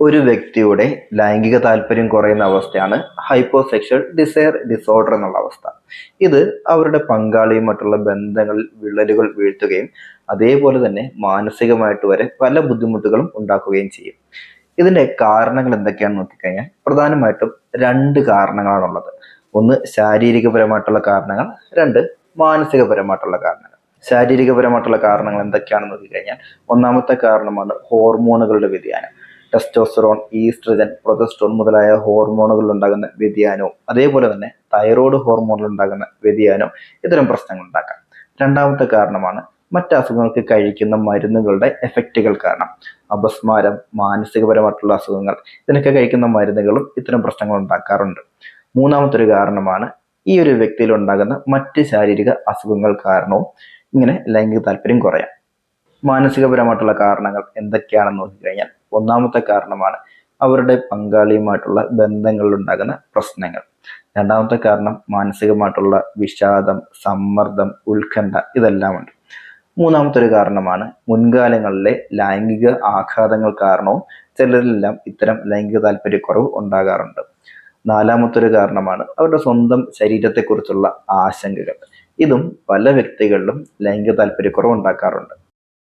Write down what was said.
ഒരു വ്യക്തിയുടെ ലൈംഗിക താല്പര്യം കുറയുന്ന അവസ്ഥയാണ് ഹൈപ്പോസെക്ഷൽ ഡിസയർ ഡിസോർഡർ എന്നുള്ള അവസ്ഥ. ഇത് അവരുടെ പങ്കാളിയുമായിട്ടുള്ള ബന്ധങ്ങളിൽ വിള്ളലുകൾ വീഴ്ത്തുകയും അതേപോലെ തന്നെ മാനസികമായിട്ട് വരെ പല ബുദ്ധിമുട്ടുകളും ഉണ്ടാക്കുകയും ചെയ്യും. ഇതിന്റെ കാരണങ്ങൾ എന്തൊക്കെയാണെന്ന് നോക്കിക്കഴിഞ്ഞാൽ പ്രധാനമായിട്ടും രണ്ട് കാരണങ്ങളാണുള്ളത്. ഒന്ന് ശാരീരികപരമായിട്ടുള്ള കാരണങ്ങൾ. രണ്ട് മാനസികപരമായിട്ടുള്ള കാരണങ്ങൾ. ശാരീരികപരമായിട്ടുള്ള കാരണങ്ങൾ എന്തൊക്കെയാണെന്ന് നോക്കിക്കഴിഞ്ഞാൽ ഒന്നാമത്തെ കാരണമാണ് ഹോർമോണുകളുടെ വ്യതിയാനം. ടെസ്റ്റോസ്റ്ററോൺ ഈസ്ട്രജൻ പ്രൊജസ്ട്രോൺ മുതലായ ഹോർമോണുകൾ ഉണ്ടാകുന്ന വ്യതിയാനവും അതേപോലെ തന്നെ തൈറോയ്ഡ് ഹോർമോണിൽ ഉണ്ടാകുന്ന വ്യതിയാനവും ഇത്തരം പ്രശ്നങ്ങൾ ഉണ്ടാക്കാം. രണ്ടാമത്തെ കാരണമാണ് മറ്റ് അസുഖങ്ങൾക്ക് കഴിക്കുന്ന മരുന്നുകളുടെ എഫക്റ്റുകൾ കാരണം. അപസ്മാരം മാനസികപരമായിട്ടുള്ള അസുഖങ്ങൾ ഇതിനൊക്കെ കഴിക്കുന്ന മരുന്നുകളും ഇത്തരം പ്രശ്നങ്ങൾ ഉണ്ടാക്കാറുണ്ട്. മൂന്നാമത്തെ ഒരു കാരണമാണ് ഈ ഒരു വ്യക്തിയിൽ ഉണ്ടാകുന്ന മറ്റ് ശാരീരിക അസുഖങ്ങൾ കാരണവും ഇങ്ങനെ ലൈംഗിക താല്പര്യം കുറയാം. മാനസികപരമായിട്ടുള്ള കാരണങ്ങൾ എന്തൊക്കെയാണെന്ന് നോക്കിക്കഴിഞ്ഞാൽ ഒന്നാമത്തെ കാരണമാണ് അവരുടെ പങ്കാളിയുമായിട്ടുള്ള ബന്ധങ്ങളിൽ ഉണ്ടാകുന്ന പ്രശ്നങ്ങൾ. രണ്ടാമത്തെ കാരണം മാനസികമായിട്ടുള്ള വിഷാദം സമ്മർദ്ദം ഉത്കണ്ഠ ഇതെല്ലാം ഉണ്ട് മൂന്നാമത്തെ ഒരു കാരണമാണ് മുൻകാലങ്ങളിലെ ലൈംഗിക ആഘാതങ്ങൾ കാരണവും ചിലരിലെല്ലാം ഇത്തരം ലൈംഗിക താല്പര്യക്കുറവ് ഉണ്ടാകാറുണ്ട്. നാലാമത്തെ ഒരു കാരണമാണ് അവരുടെ സ്വന്തം ശരീരത്തെക്കുറിച്ചുള്ള ആശങ്കകൾ. ഇതും പല വ്യക്തികളിലും ലൈംഗിക താല്പര്യക്കുറവ് ഉണ്ടാക്കാറുണ്ട്.